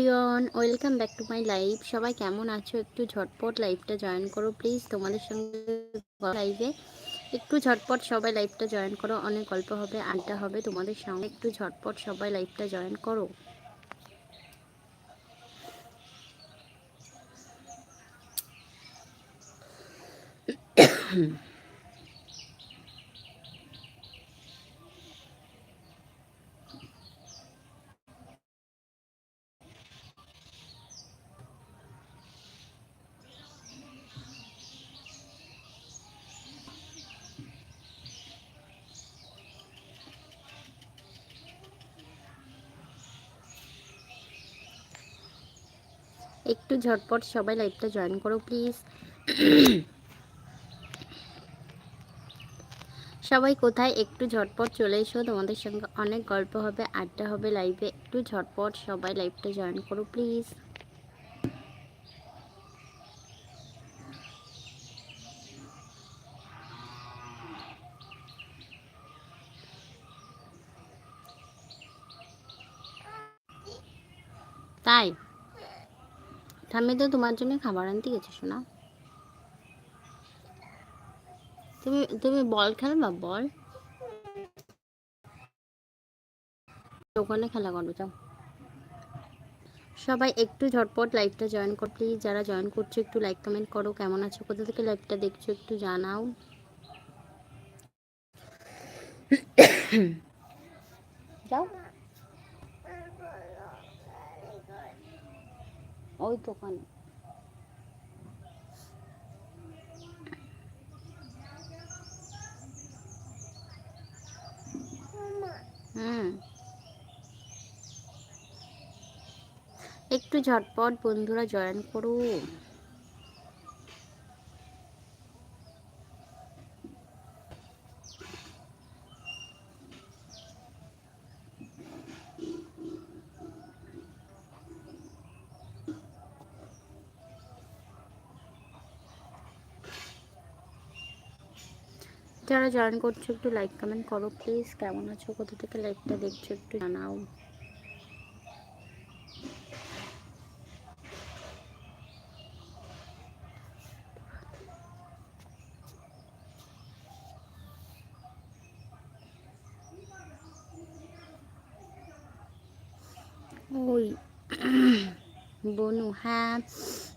Everyone, welcome back to my live সবাই কেমন আছো? একটু ঝটপট লাইভটা জয়েন করো, প্লিজ। তোমাদের সঙ্গে লাইভে একটু ঝটপট সবাই লাইভটা জয়েন করো। অনেক গল্প হবে, আড্ডা হবে। তোমাদের সঙ্গে একটু ঝটপট সবাই লাইভটা জয়েন করো। একটু ঝটপট সবাই লাইভটা জয়েন করো প্লিজ সবাই কোথায়? একটু ঝটপট চলে এসো, তোমাদের সঙ্গে অনেক গল্প হবে, আড্ডা হবে লাইভে একটু ঝটপট সবাই লাইভটা জয়েন করো প্লিজ তাই? ঠাম্মি তো তোমার জন্য খাবার আনতে গেছে শোনা তুমি তুমি বল খেলবা, বল। ওখানে খেলা করো, যাও। সবাই একটু ঝটপট লাইভটা জয়েন কর প্লিজ যারা জয়েন করছ, একটু লাইক কমেন্ট করো, কেমন আছো, কোথা থেকে লাইভটা দেখছ, একটু জানাও। যাও। ওই দোকানে। একটু ঝটপট বন্ধুরা জয়েন করো যারা জয়েন করছ একটু লাইক কমেন্ট করো প্লিজ কেমন আছো? কোথা থেকে লাইকটা দেখছ একটু জানাও। ওই, বনু হ্যাঁ।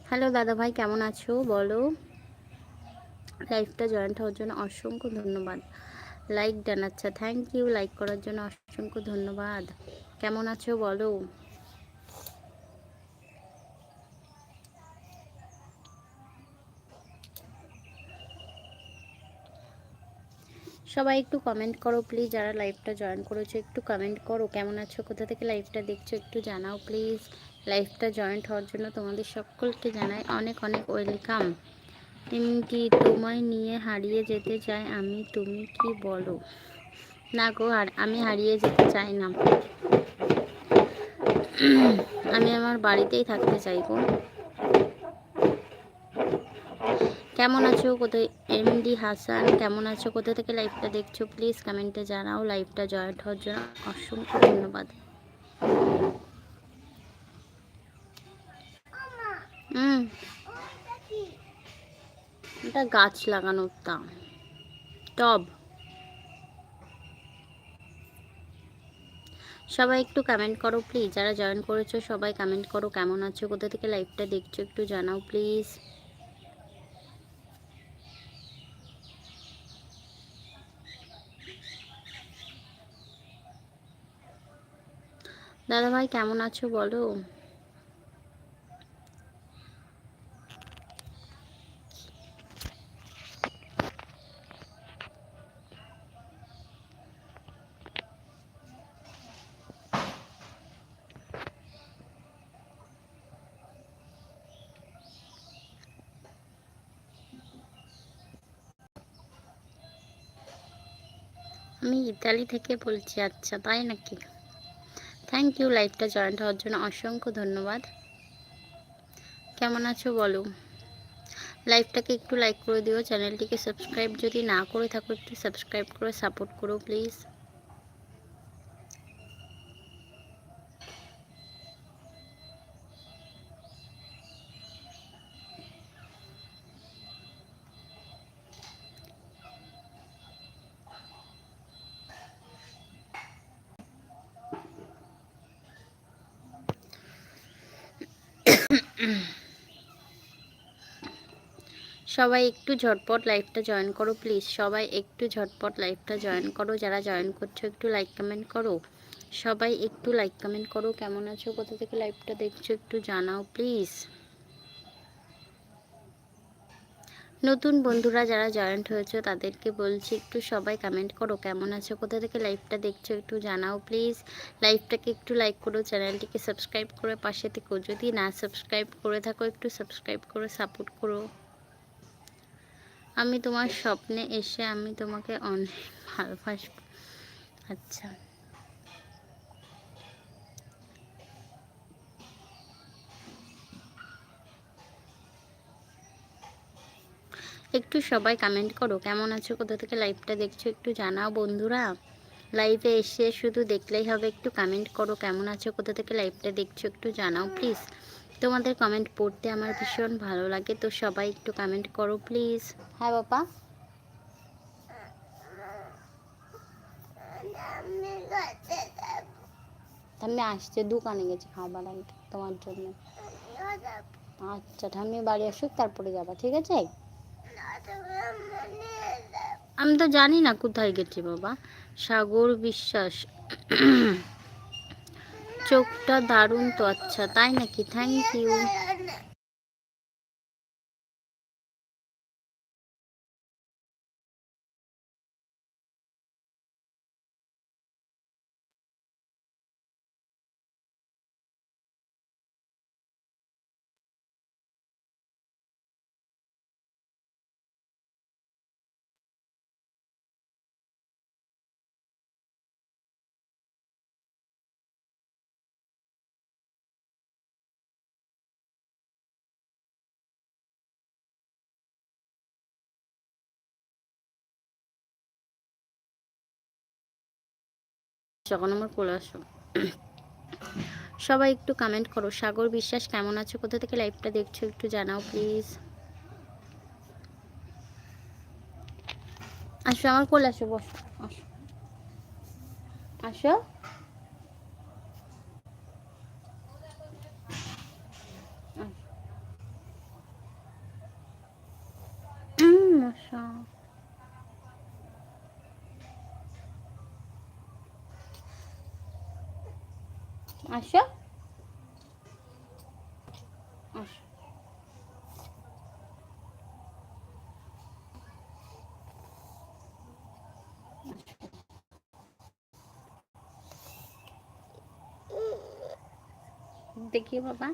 হ্যালো দাদা ভাই কেমন আছো? বলো। লাইভটা জয়েন্ট হওয়ার জন্য অসংখ্য ধন্যবাদ। লাইক ডান আচ্ছা থ্যাংক ইউ লাইক করার জন্য অসংখ্য ধন্যবাদ। কেমন আছো বলো? সবাই একটু কমেন্ট করো প্লিজ যারা লাইভটা জয়েন করেছ, একটু কমেন্ট করো। কেমন আছো? কোথা থেকে লাইভটা দেখছ? একটু জানাও প্লিজ লাইভটা জয়েন্ট হওয়ার জন্য তোমাদের সকলকে জানাই অনেক অনেক ওয়েলকাম এমনকি তোমায় নিয়ে হারিয়ে যেতে চাই আমি, তুমি কি বলো? না গো, আর আমি হারিয়ে যেতে চাই না। আমি আমার বাড়িতেই থাকতে চাই গো। কেমন আছো কোথায়? এমডি হাসান, কেমন আছো? কোথা থেকে লাইভটা দেখছ? প্লিজ কমেন্টে জানাও। লাইভটা জয়েন্ট হওয়ার জন্য অসংখ্য ধন্যবাদ। হুম এটা গাছ লাগানোর তা টব। সবাই একটু কমেন্ট করো প্লিজ যারা জয়েন করেছ, সবাই কমেন্ট করো কেমন আছো, কোথা থেকে লাইভটা দেখছ একটু জানাও প্লিজ দাদা ভাই কেমন আছো বলো? আমি ইতালি থেকে বলছি আচ্ছা তাই নাকি? থ্যাংক ইউ লাইফটা জয়েন্ট হওয়ার জন্য অসংখ্য ধন্যবাদ। কেমন আছো বলো? লাইফটাকে একটু লাইক করে দিও চ্যানেলটিকে সাবস্ক্রাইব যদি না করে থাকো, একটু সাবস্ক্রাইব করে সাপোর্ট করো প্লিজ সবাই একটু ঝটপট লাইভটা জয়েন করো, প্লিজ। সবাই একটু ঝটপট লাইভটা জয়েন করো। যারা জয়েন করছ, একটু লাইক কমেন্ট করো। সবাই একটু লাইক কমেন্ট করো। কেমন আছো? কোথা থেকে লাইভটা দেখছ? একটু জানাও, প্লিজ। নতুন বন্ধুরা যারা জয়েন্ট হয়েছে, তাদেরকে বলছি, একটু সবাই কমেন্ট করো। কেমন আছো? কোথা থেকে লাইভটা দেখছ? একটু জানাও, প্লিজ। লাইভটাকে একটু লাইক করো, চ্যানেলটিকে সাবস্ক্রাইব করে পাশে থেকো। যদি না সাবস্ক্রাইব করে থাকো, একটু সাবস্ক্রাইব করে সাপোর্ট করো। আমি তোমার স্বপ্নে এসে আমি তোমাকে অনেক ভালোবাসবো। আচ্ছা। একটু সবাই কমেন্ট করো, কেমন আছো, কোথা থেকে লাইভটা দেখছ একটু জানাও বন্ধুরা। লাইভে এসে শুধু দেখলেই হবে, একটু কমেন্ট করো, কেমন আছো, কোথা থেকে লাইভটা দেখছ একটু জানাও প্লিজ তোমাদের কমেন্ট পড়তে আমার ভীষণ ভালো লাগে তো সবাই একটু কমেন্ট করো প্লিজ হ্যাঁ বাবা। আমি আসছে দোকানে গেছি খাবার আনতে তোমার জন্য। আচ্ছা ঠাম্মি বাড়ি আসুক তারপরে যাবা ঠিক আছে? আমি তো জানি না কোথায় গেছি বাবা। সাগর বিশ্বাস। চোখটা দারুণ তো আচ্ছা তাই নাকি? থ্যাংক ইউ যখন আমার কোলে আসো। সবাই একটু কমেন্ট করো। সাগর বিশ্বাস, কেমন আছো? কোথা থেকে লাইভটা দেখছ একটু জানাও প্লিজ আসো, আমার কোলে আসো, বস, আসো। আসো। আসো। আসো। দেখি বাবা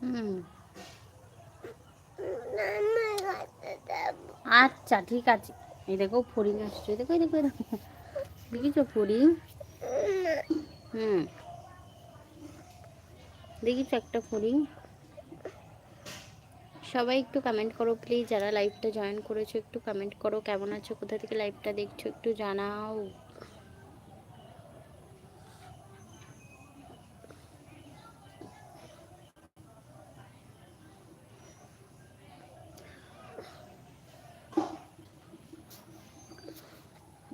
হুম আচ্ছা ঠিক আছে। এই দেখো ফড়িং আসছে দেখো, এই দেখো দেখো। দেখিছো ফড়িং? হুম। দেখিছো একটা ফড়িং? সবাই একটু কমেন্ট করো প্লিজ যারা লাইভটা জয়েন করেছ, একটু কমেন্ট করো। কেমন আছো? কোথা থেকে লাইভটা দেখছ? একটু জানাও।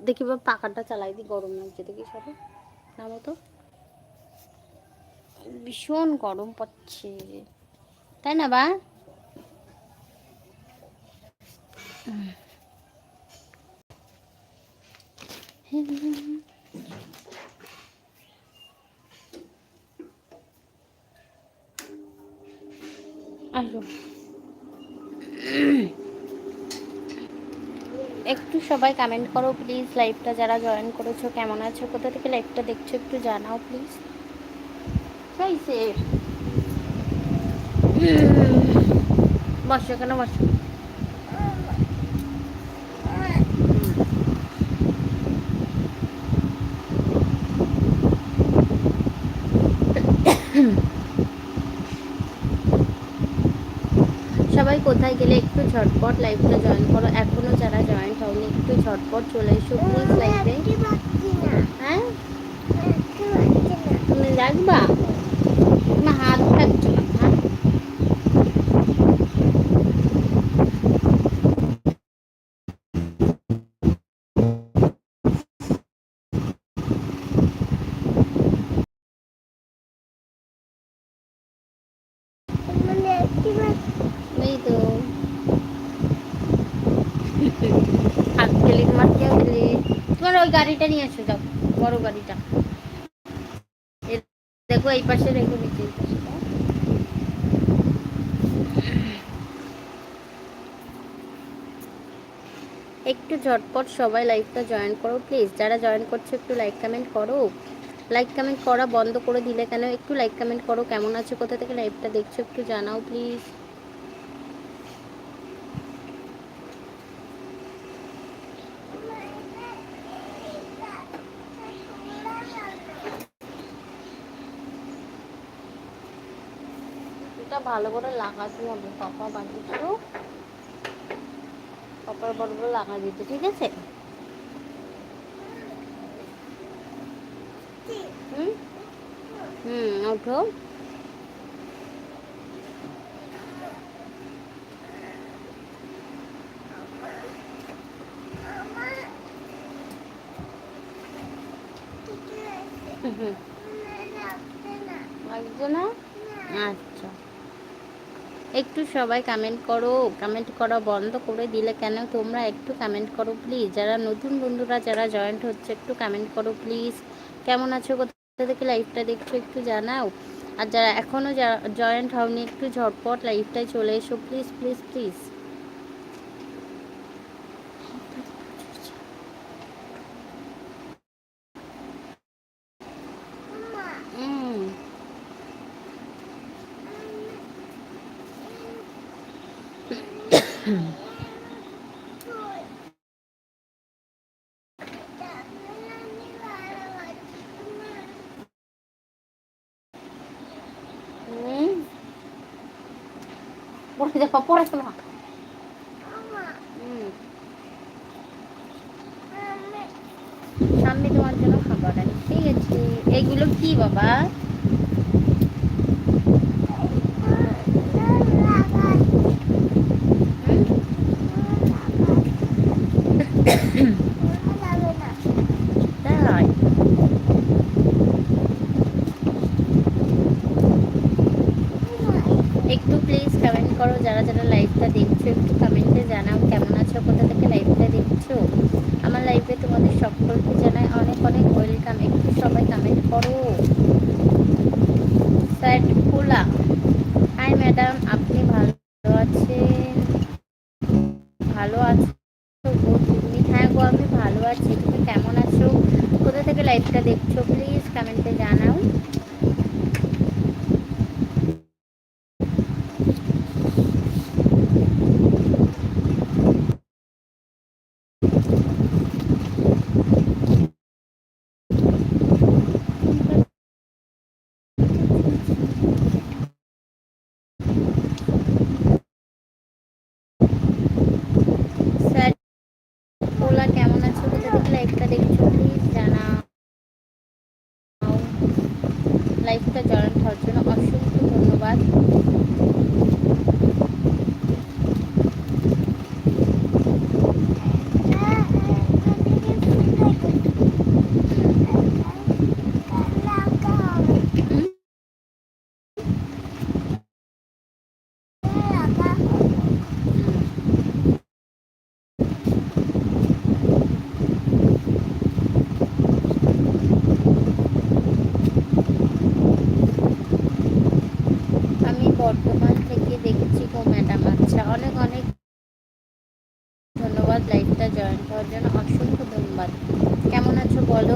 দেখি বা পাখাটা চালাই দিই গরম লাগছে দেখি সবে। নামো তো। ভীষণ গরম পড়ছে। তাই না বা? আসো একটু সবাই কমেন্ট করো প্লিজ লাইভটা যারা জয়েন করেছ কেমন আছো কোথা থেকে লাইভটা দেখছ একটু জানাও প্লিজ বসো কেন বসো সবাই কোথায় গেলে একটু ঝটপট লাইভটা জয়েন করো। এখনও যারা জয়েন একটু ঝটপট চলে এসো প্লিজ লাইভে হ্যাঁ? তুমি রাখবা? না হাত থাকছো না হ্যাঁ হাত ক্লিক মারতে ক্লিক তোমার ওই গাড়িটা নিয়ে এসো, যাও, বড় গাড়িটা। দেখো, এই পাশে রেখে দিচ্ছি একটু ঝটপট সবাই লাইভটা জয়েন করো, প্লিজ। যারা জয়েন করছ, একটু লাইক কমেন্ট করো। লাইক কমেন্ট করা বন্ধ করে দিলে কেন? একটু লাইক কমেন্ট করো, কেমন আছো, কোথা থেকে লাইভটা দেখছ, একটু জানাও, প্লিজ। ভালো করে লাগাতে হবে। বাড়িতে পাপার বড় বড় লাগা দিতে, ঠিক আছে? হুম? হুম, ওঠো হুম লাগছে না আচ্ছা একটু সবাই কমেন্ট করো কমেন্ট করা বন্ধ করে দিলে কেন তোমরা একটু কমেন্ট করো প্লিজ যারা নতুন বন্ধুরা, যারা জয়েন্ট হচ্ছে, একটু কমেন্ট করো প্লিজ কেমন আছো কোথা থেকে লাইফটা দেখছ, একটু জানাও। আর যারা এখনও জয়েন্ট হওনি, একটু ঝটপট লাইফটায় চলে এসো প্লিজ প্লিজ প্লিজ পড়ে যাব পড়ে হুম। সামনে তোমার জন্য খাবার ঠিক আছে এগুলো কি বাবা তাই একটু প্লিজ কমেন্ট করো, যারা যারা লাইভটা দেখছ, একটু কমেন্টে জানাও কেমন আছো, কোথা থেকে লাইভটা দেখছ। আমার লাইভে তোমাদের সকলকে জানাই অনেক অনেক ওয়েলকাম একটু সবাই কমেন্ট করো। খোলা হাই ম্যাডাম আপনি ভালো আছেন ভালো আছো গো তুমি হ্যাঁ গো আমি ভালো আছি তুমি কেমন আছো কোথা থেকে লাইভটা দেখছ প্লিজ কমেন্টে জানাও স্যার ওলা কেমন আছো কোথা থেকে লাইভটা দেখছ প্লিজ জানাও লাইভটা জয়েন্ট হওয়ার অসংখ্য ধন্যবাদ আমি বর্ধমান থেকে দেখছি গো ম্যাডাম আচ্ছা অনেক অনেক ধন্যবাদ জয়েন হওয়ার জন্য অসংখ্য ধন্যবাদ। কেমন আছো বলো?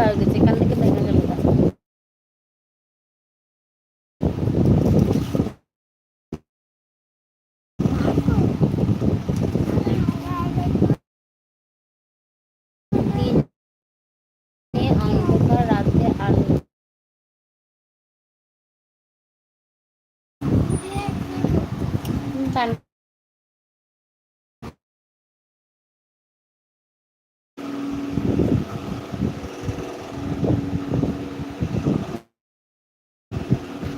হালকা হয়ে গেছে এখান থেকে ভেঙে যাবে গা।